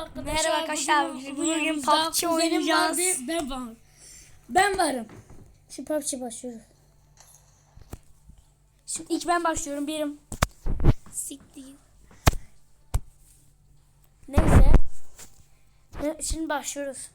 arkadaşlar. Merhaba arkadaşlar, Bugün, bugün PUBG oynayacağız. vardı, Ben varım. Ben varım. Şimdi PUBG başlıyoruz. Şimdi ilk ben başlıyorum. Birim. Siktir. Neyse. Ne- Şimdi başlıyoruz.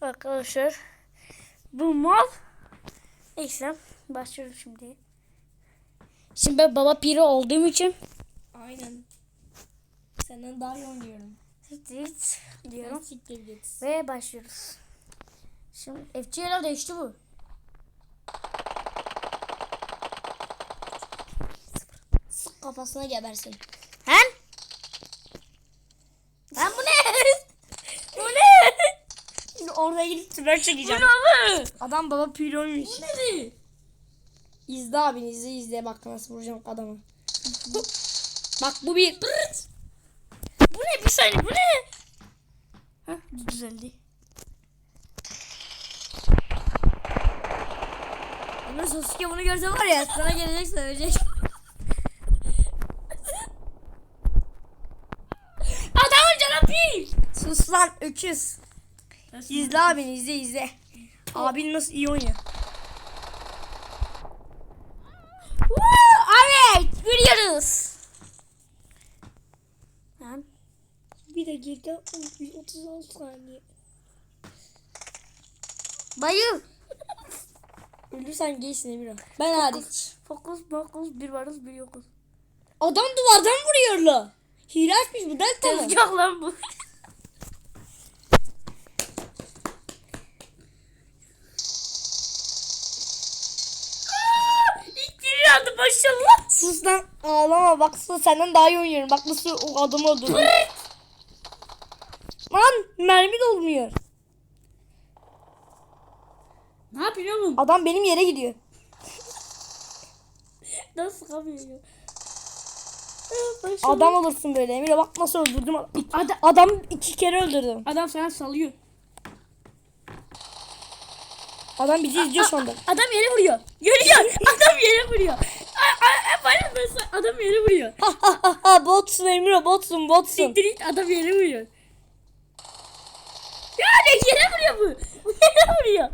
Arkadaşlar. Bu mal. Neyse. Başlıyoruz şimdi. Şimdi ben baba piri olduğum için Aynen. Senden daha iyi oynuyorum. Siktir diyorum. Siktir git. Ve başlıyoruz. Şimdi FC'ler değişti bu. Sık kafasına gebersin. Hem? Hem bu ne? bu ne? Şimdi oraya gidip tüber Bu çekeceğim. ne oğlum? Adam baba piroymuş. Bu ne? İzle abi izle izle bak nasıl vuracağım adamı. bak bu bir. Bu ne? Bir saniye bu ne? Hah düzeldi. Ama Sasuke bunu görse var ya sana gelecek söyleyecek. Adamın canı bir. Sus lan öküz. İzle abi izle izle. Abin nasıl iyi oynuyor. Woo, Evet görüyoruz. Hem? Dakika 36 saniye. Bayıl. Ölürsen geçsin Emir Ben hariç. Fokus fokus bir varız bir yokuz. Adam duvardan vuruyor la. Hile açmış bu delta mı? Tezgah lan bu. Maşallah. Sus lan ağlama bak sus, senden daha iyi oynuyorum. Bak nasıl o adamı öldürdüm. Lan mermi dolmuyor. Ne yapıyorsun oğlum? Adam benim yere gidiyor. Nasıl kapıyor? Adam olursun böyle Emir bak nasıl öldürdüm. Adam, Adam iki kere öldürdüm. adam sana salıyor. Adam bizi izliyor şu anda. Adam yere vuruyor. Görüyor. Adam yere vuruyor. Bana nasıl adam yere vuruyor. Ha ha ha ha botsun Emir botsun botsun. Siktir git adam yere vuruyor. Ne yere vuruyor bu. Bu yere vuruyor.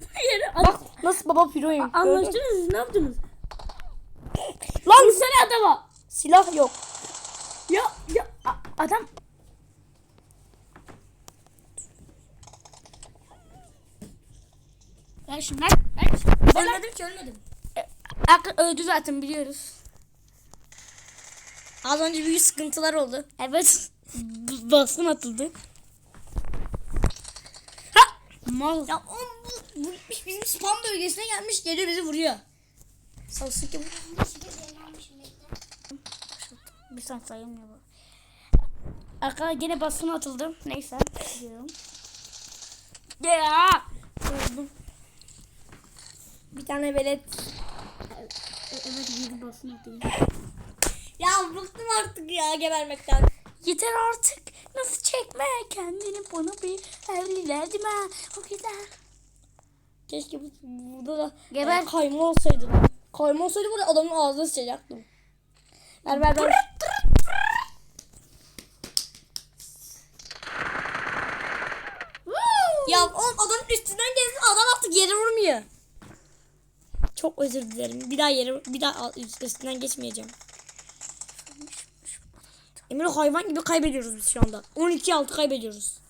Bu yere. Bak nasıl baba piroyum. Anlaştınız siz ne yaptınız? Lan Vursana adama. silah yok. Ya ya a- adam. Ben şimdi ben, ben, Ölmedim ki ölmedim. Ak- öldü zaten biliyoruz. Az önce büyük sıkıntılar oldu. Evet. B- Baskın atıldı. Mal. Ya o bu, bu bizim spam bölgesine gelmiş geliyor bizi vuruyor. Sasuke bu. Bir saniye sayılmıyor bu. Arkadaşlar gene baskın atıldı. Neyse. Gidiyorum. Ya! Öldüm. Bir tane velet. Evet yedi baskın atıldı. Ya bıktım artık ya gebermekten. Yeter artık. Nasıl çekme kendini bana bir evlilerdim ha. O gider. Keşke bu, burada da Geber. e, kayma olsaydı. Kayma olsaydı burada adamın ağzını sıçacaktım. Ver ver ver. Ya oğlum adamın üstünden gezdi adam artık yere vurmuyor. Çok özür dilerim. Bir daha yere bir daha üstünden geçmeyeceğim. Emir hayvan gibi kaybediyoruz biz şu anda. 12-6 kaybediyoruz.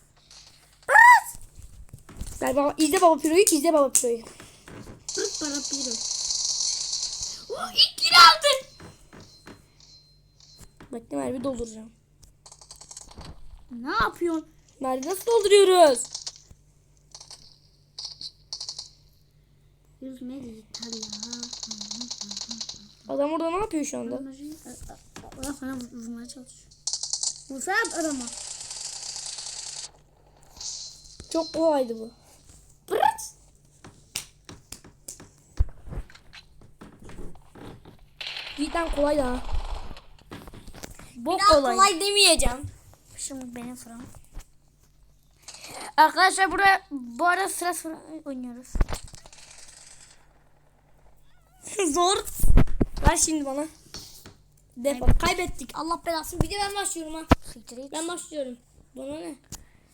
Ver baba izle baba piroyu izle baba piroyu. Tut bana biri. Oh, ilk biri aldı. Bekle mermi dolduracağım. Ne yapıyorsun? Mermi nasıl dolduruyoruz? Yüzme. Adam orada ne yapıyor şu anda? Allah sana vurmaya çalışıyor. Vursana adama. Çok kolaydı bu. Bırak. Cidden kolay da. Bok kolay. demeyeceğim. Şimdi benim sıram. Arkadaşlar buraya bu arada sıra sıra oynuyoruz. Zor. Ver şimdi bana. Defol. Kaybettik. Allah belasını. Bir de ben başlıyorum ha. Siktir. Ben başlıyorum. Bana ne?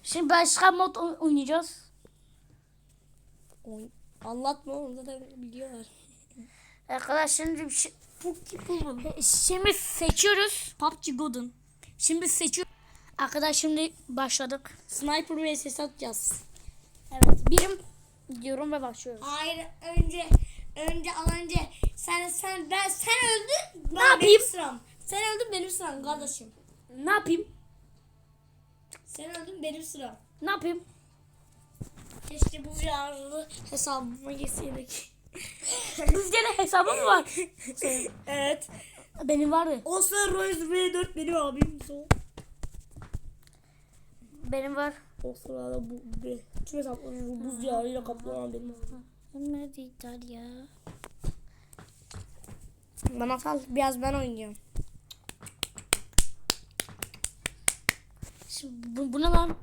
Şimdi başka mod oy- oynayacağız. Oy. Anlatma onu da biliyorlar. Arkadaşlar şimdi bir şey... Şimdi seçiyoruz. PUBG God'un. Şimdi seçiyoruz. Arkadaşlar şimdi başladık. Sniper vs atacağız. Evet. Birim diyorum ve başlıyoruz. Hayır önce önce al önce sen sen ben sen öldün. Yapayım? Benim sıram. Sen öldün benim sıram kardeşim. Ne yapayım? Sen öldün benim sıram. Ne yapayım? Keşke bu yararlı hesabıma geçseydik. De hesabı mı var? evet. Benim vardı. O sıra Royce V4 benim abim. So. Benim var. O sırada bu be. Tüm hesaplarım buz yağıyla kaplanan benim. Nerede İtalya? Bana sal biraz ben oynayacağım. Şimdi bu, bu ne lan?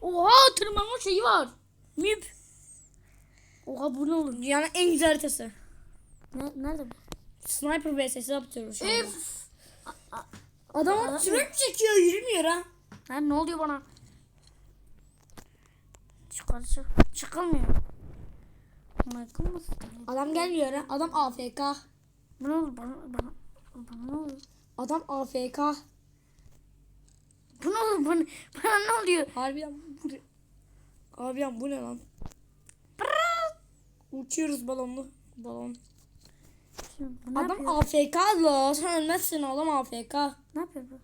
Oha tırmanma şeyi var. Müp. Oha bu ne olur? Dünyanın en güzel haritası. Ne, nerede bu? Sniper vs yapıyoruz şu anda. Üf. Adam sürek çekiyor yürümüyor ha. Lan ne oluyor bana? Çıkar çık. Çıkılmıyor. Adam gelmiyor ha. Adam AFK. Bu ne olur bana, bana, bana? Adam AFK. Bu ne olur bana, bana ne oluyor? Harbiden bu ne? Harbiden bu ne lan? Uçuyoruz balonlu. Balon. Şimdi bu ne Adam yapıyor? AFK la. Sen ölmezsin adam AFK. Ne yapıyor bu?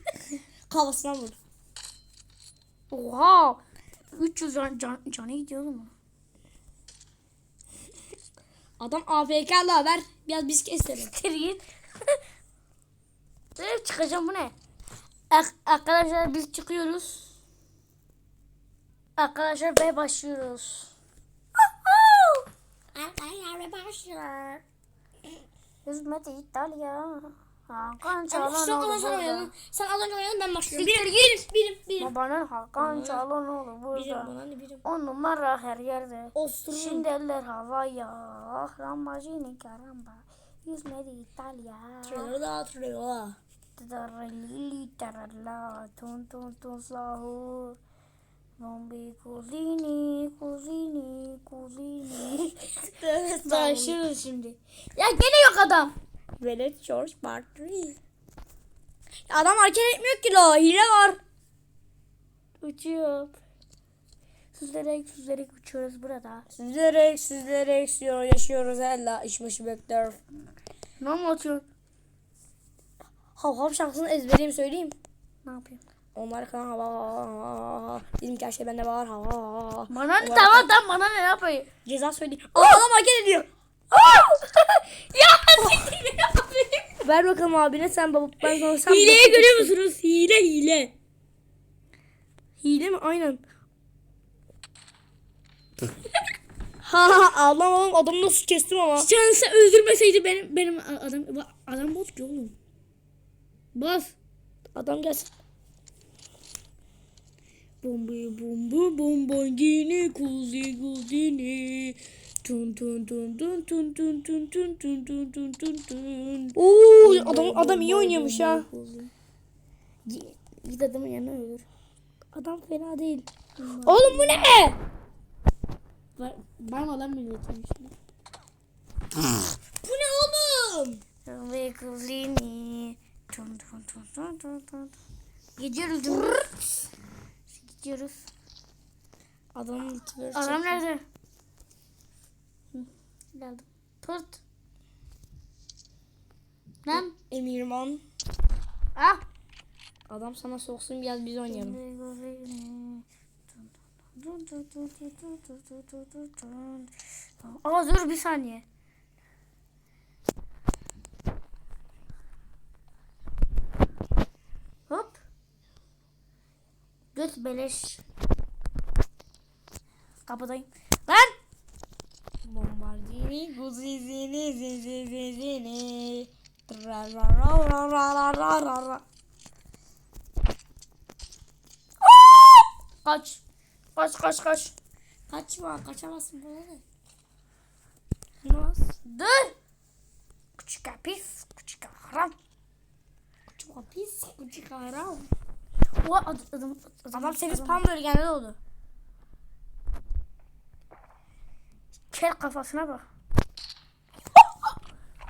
Kafasına vur. Oha! 300 can, can, canı gidiyor mu? Adam AFK la ver. Biraz biz keselim. Siktir çıkacağım bu ne? Arkadaşlar biz çıkıyoruz. Arkadaşlar ve başlıyoruz. Arkadaşlar başlıyor. Hizmet İtalya. Hakan Ama sen burada. oynadın. Sen az önce oynadın ben başlıyorum. Birim, birim, birim, birim. Babanın Hakan Çalhanoğlu Birim burada. bana ne birim. On numara her yerde. Ostururum. Şimdi eller havaya. Rambacini caramba. Hizmet İtalya. Tralala tralala. Taralili tarala. Tun tun tun sahur. Bombi kuzini kuzini kuzini. Başlıyoruz şimdi. Ya gene yok adam. Velet George Bartley. Adam hareket etmiyor ki la. Hile var. Uçuyor. Süzerek süzerek uçuyoruz burada. Süzerek süzerek sürüyor, yaşıyoruz ella iş başı bekler. Ne mi atıyorsun? Hav hav şarkısını ezbereyim söyleyeyim. Ne yapayım? Onlar kan hava hava. Bizim her şey bende var hava hava. Bana ne tamam tamam bana ne yapayım? Ceza söyleyeyim. Aa, adam hareket ediyor. ya siktir yapayım? Ver bakalım abine sen baba. Ben sana sen Hileyi görüyor musunuz? Hile hile. Hile mi? Aynen. ha ha ağlama oğlum adamı nasıl kestim ama. Şansa öldürmeseydi benim benim adam adam bot ki oğlum. Bas. Adam gelsin. Bombi bombi bombongini kuzi kuzini. Tun tun tun tun tun tun tun tun tun tun tun tun tun. Oo adam adam iyi oynuyormuş ha. Git, adamın yanına öldür. Adam fena değil. Oğlum bu ne? Var, var mı milletin içinde? Bu ne oğlum? Ve kuzini. Tun tun tun tun tun tun. Gidiyoruz. Gidiyoruz. Adamın Adam nerede? Geldim. Tut. Lan. Emirman. Ah. Adam sana soksun biraz biz oynayalım. Aa dur bir saniye. Hop. Göt beleş. Kapıdayım. Lan! Amigo zizini zizini zizini. Kaç. Kaç kaç kaç. Kaçma kaçamazsın böyle de. Nasıl? Dur. Küçük hapis. Küçük haram. Küçük hapis. Küçük haram. O adam, adam, adam, adam seni spam bölgenel oldu. Kel kafasına bak.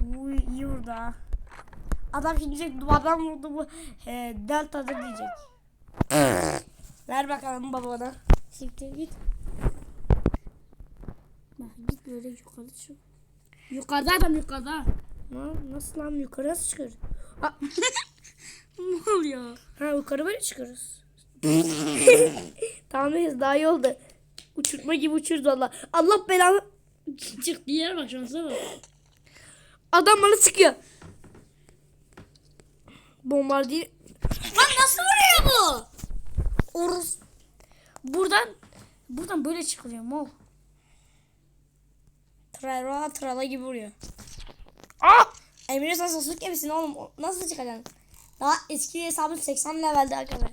Uy iyi vurdu ha. Adam şimdi diyecek duvardan vurdu bu e, deltadır diyecek. Ver bakalım babana. Siktir git. Bak git böyle yukarı çık. Yukarıda adam yukarıda. Na, nasıl lan yukarı nasıl çıkıyoruz? Ha, ne oluyor? ha yukarı böyle çıkıyoruz. tamam neyse daha iyi oldu. Uçurtma gibi uçurdu Allah. Allah belanı. Çık bir yere bak şansa bak. Adam bana sıkıyor. Bombardiyer. Lan nasıl vuruyor bu? Oruz. Buradan buradan böyle çıkılıyor mal. Trala trala gibi vuruyor. Ah! Emre sen sosuk gibisin oğlum. Nasıl çıkacaksın? Daha eski hesabım 80 levelde arkadaşlar.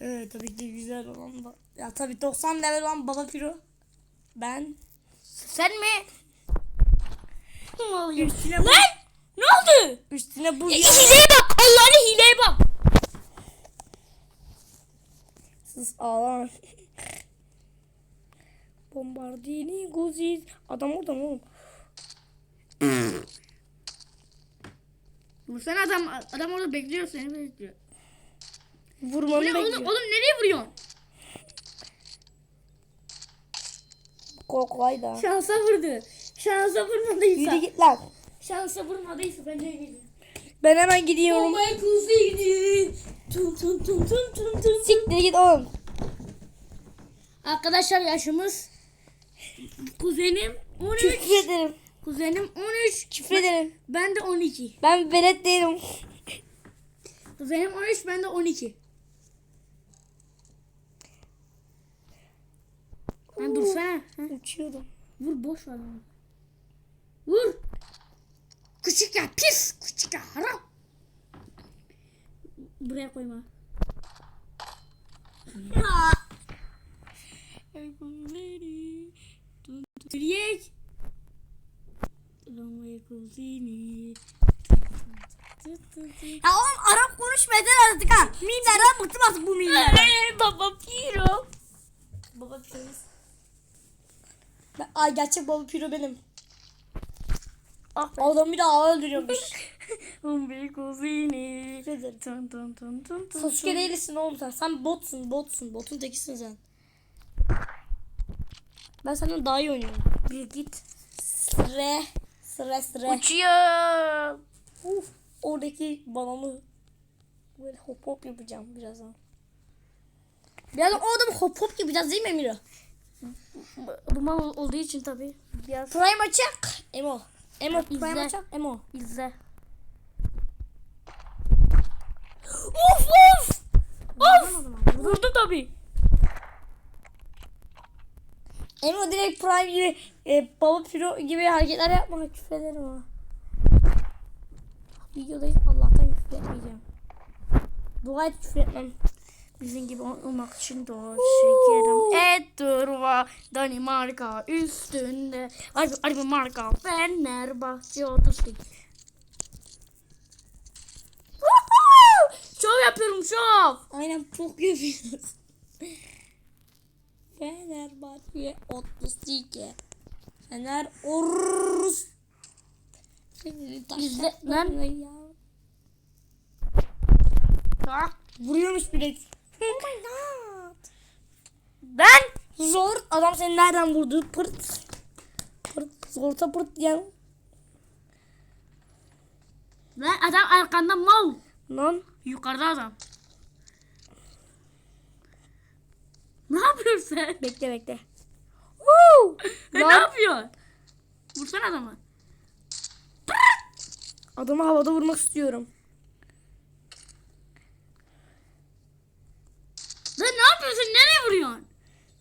Evet tabii ki güzel olan da. Ya tabii 90 level olan Baba Piro. Ben. Sen mi? Ne oluyor? Üstüne. Lan! Ne oldu? Üstüne bu. Ya, hileye bak. Allah'ın hileye bak. Sus ağlama. Bombardini goziz. Adam orada mı oğlum? Vursana adam adam orada bekliyor seni bekliyor. Vurmanı Oğlum, bekliyor. oğlum, oğlum nereye vuruyorsun? Kolay da. Şansa vurdu. Şansa vurmadıysa. Yürü git lan. Şansa vurmadıysa bence gidiyor. Ben hemen gidiyorum. Bombaya kuzeydi. Tun tun tun tun tun tun. Siktir git oğlum. Arkadaşlar yaşımız kuzenim 13. Küfür ederim. Kuzenim 13. Küfür ederim. Ben de 12. Ben velet değilim. Kuzenim 13 ben de 12. Lan dursana. Ha, Uçuyorum. Vur boş ver onu. Vur. Küçük ya pis. Küçük ya haram. Buraya koyma. Yürüyek. Ya oğlum Arap konuşma yeter artık ha. Mimlerden bıktım artık bu mimlerden. Baba Piro. Baba. Ben, ay gerçek Baba Piro benim. Ah Adam bir de ağa öldürüyormuş. Umbi kuzini. Tun tun tun tun tun. Sasuke değilsin oğlum sen. Sen botsun botsun. Botun tekisin sen. Ben senden daha iyi oynuyorum. Bir git. Sıre. Sıre sıre. Uçuyor. Uf, oradaki balonu böyle hop hop yapacağım birazdan. Birazdan o adamı hop hop yapacağız değil mi Emiro? Duman ol- olduğu için tabii. Biraz Prime açak. Emo. Emo İzle. Prime açak. Emo. izle. Uf uf. Of! Vurdu tabii. Emo direkt Prime gibi e, Baba Piro gibi hareketler yapma. Küfür ederim ha. Videodayız Allah'tan küfür etmeyeceğim. Dua et küfür etmem. Bizim gibi ol- olmak için doğru şekerim. Et durma Danimarka üstünde. Harbi, harbi marka Fenerbahçe 38. şov yapıyorum şov. Aynen çok yapıyoruz. Fenerbahçe 32. Fener Orus. Oh my god. Ben Zor. Adam seni nereden vurdu? Pırt. Pırt. Zorta pırt ya. Lan adam arkanda mal. Lan. Yukarıda adam. Ne yapıyorsun sen? Bekle bekle. Woo! Ne Lan. yapıyorsun? Vursana adamı. Adamı havada vurmak istiyorum. Lan ne yapıyorsun? Nereye vuruyorsun?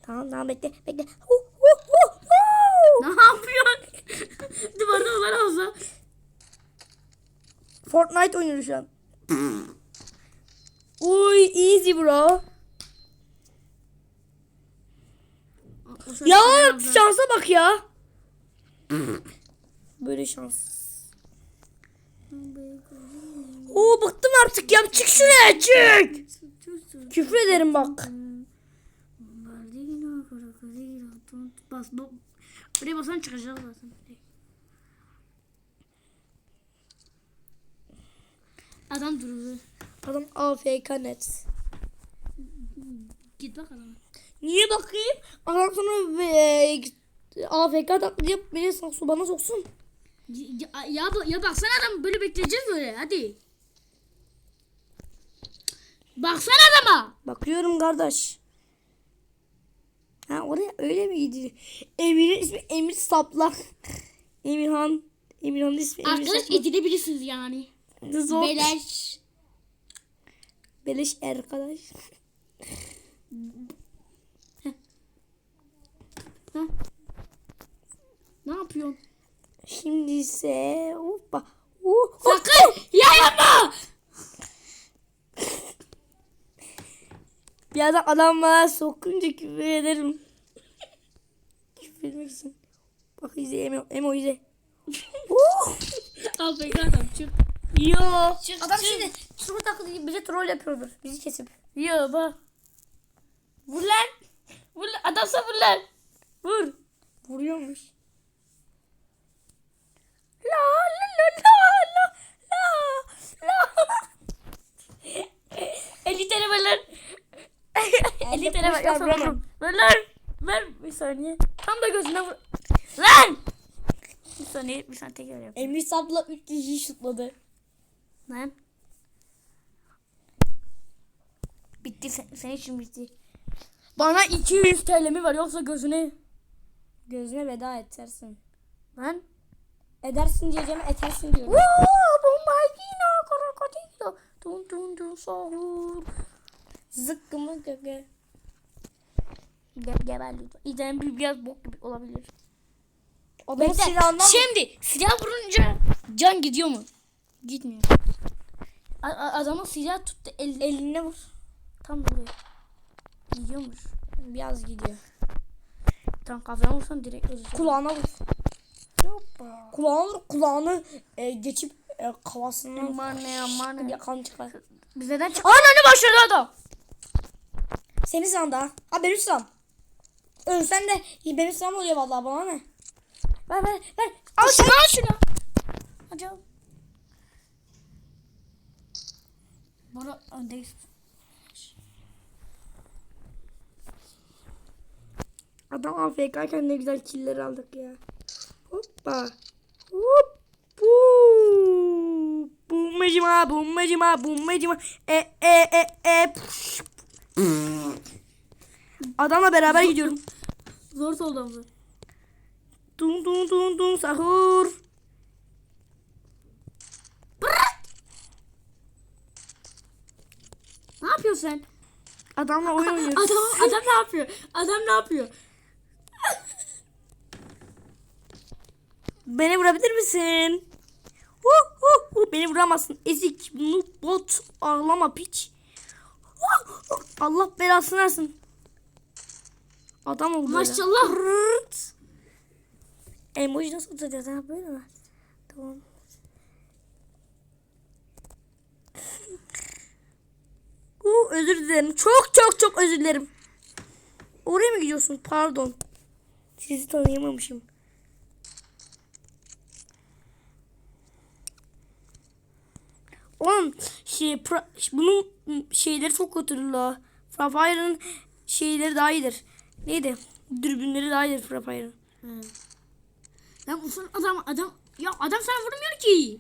Tamam tamam bekle bekle. Hu, hu, hu, hu. Ne yapıyorsun? Duvarda olan olsa. Fortnite oynuyoruz şu an. Uy easy bro. Ya şansa bak ya. Böyle şans. Oo bıktım artık ya çık şuraya çık. Küfür ederim bak. Bas bu. Buraya basan çıkacak zaten. Adam durdu. Adam AFK net. Git bak adama. Niye bakayım? Adam sonra e, AFK taklayıp beni sok- bana soksun. Ya, ya, ya baksana adam böyle bekleyeceğiz böyle hadi. Baksana adama. Bakıyorum kardeş. Ha oraya öyle miydi? Emir'in ismi Emir Sapla. Emirhan. Emirhan'ın ismi Emir Arkadaş Sapla. edinebilirsiniz yani. Zor. Beleş. Beleş arkadaş. Ne yapıyorsun? Şimdi ise hoppa. Uh, Sakın yapma. Bir adam adam bana sokunca küfür ederim. küfür etmek için. Bak izle Emo, Emo izle. Uh! Afk adam çık. Yo. Çık, adam çık. şimdi troll taklidi bize troll yapıyordur. Bizi kesip. Yo bak. Vur lan. Vur lan. Adamsa vur lan. Vur. Vuruyormuş. La la la la la la la. 50 tane ver lan. 50 Elde tane ver. kılıçlar Yoksa vururum. Ver lan. Ver bir saniye. Tam da gözüne vur. Lan. Bir saniye bir saniye tekrar yap. Emir Sapla 3 kişiyi şutladı. Lan. Bitti sen, senin için bitti. Bana 200 TL mi var yoksa gözüne. Gözüne veda edersin. Lan. Edersin diyeceğim etersin diyorum. Bombardino krokodilo. Dun dun dun sahur. Zıkkımı gıgı. Ge geber lütfen. İzleyen bir biraz bok gibi olabilir. Adamın Bekle. silahından Şimdi silah vurunca can gidiyor mu? Gitmiyor. A- adamın silah tuttu el eline vur. tam vuruyor. Gidiyormuş. Biraz gidiyor. Tam kafana vursan direkt ölecek. Kulağına vur. Hoppa. Kulağına vur. Kulağını e, geçip e, kafasından Aman ne aman ne. yakan çıkar. Biz neden çık? Ananı başladı adam. Senin sıran daha. Ha benim sıram. Ölsen de benim sıram oluyor vallahi bana ne? Ver ver ver. Al şunu al şunu. Hadi al. Bana öndeyiz. Adam AFK'yken ne güzel killer aldık ya. Hoppa. Hop. Bu. Bummacıma bummacıma bummacıma. E e e e. Adamla beraber gidiyorum. Zor soldu ama. Dun dun dun dun sahur. Ne yapıyorsun sen? Adamla oyun oynuyoruz. Adam, adam ne yapıyor? Adam ne yapıyor? Beni vurabilir misin? Hu hu hu. Beni vuramazsın. Ezik, noob, bot, ağlama piç. Allah belasını versin. Adam oldu. Maşallah. Emoji nasıl atacağız ha böyle mi? Tamam. Uh, özür dilerim. Çok çok çok özür dilerim. Oraya mı gidiyorsun? Pardon. Sizi tanıyamamışım. Oğlum şey pra- bunun şeyleri çok kötü la. Frafire'ın şeyleri daha iyidir. Neydi? Dürbünleri daha iyidir Frafire'ın. Ben usul adam adam ya adam sana vurmuyor ki.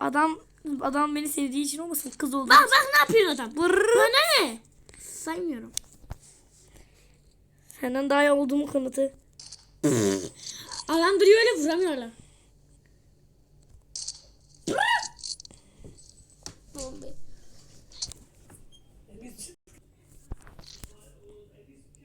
Adam adam beni sevdiği için olmasın kız oldu. Bak bak ne yapıyor adam. Vırrrr. Bana ne? Saymıyorum. Senden daha iyi olduğumu kanıtı. Adam duruyor öyle vuramıyorlar.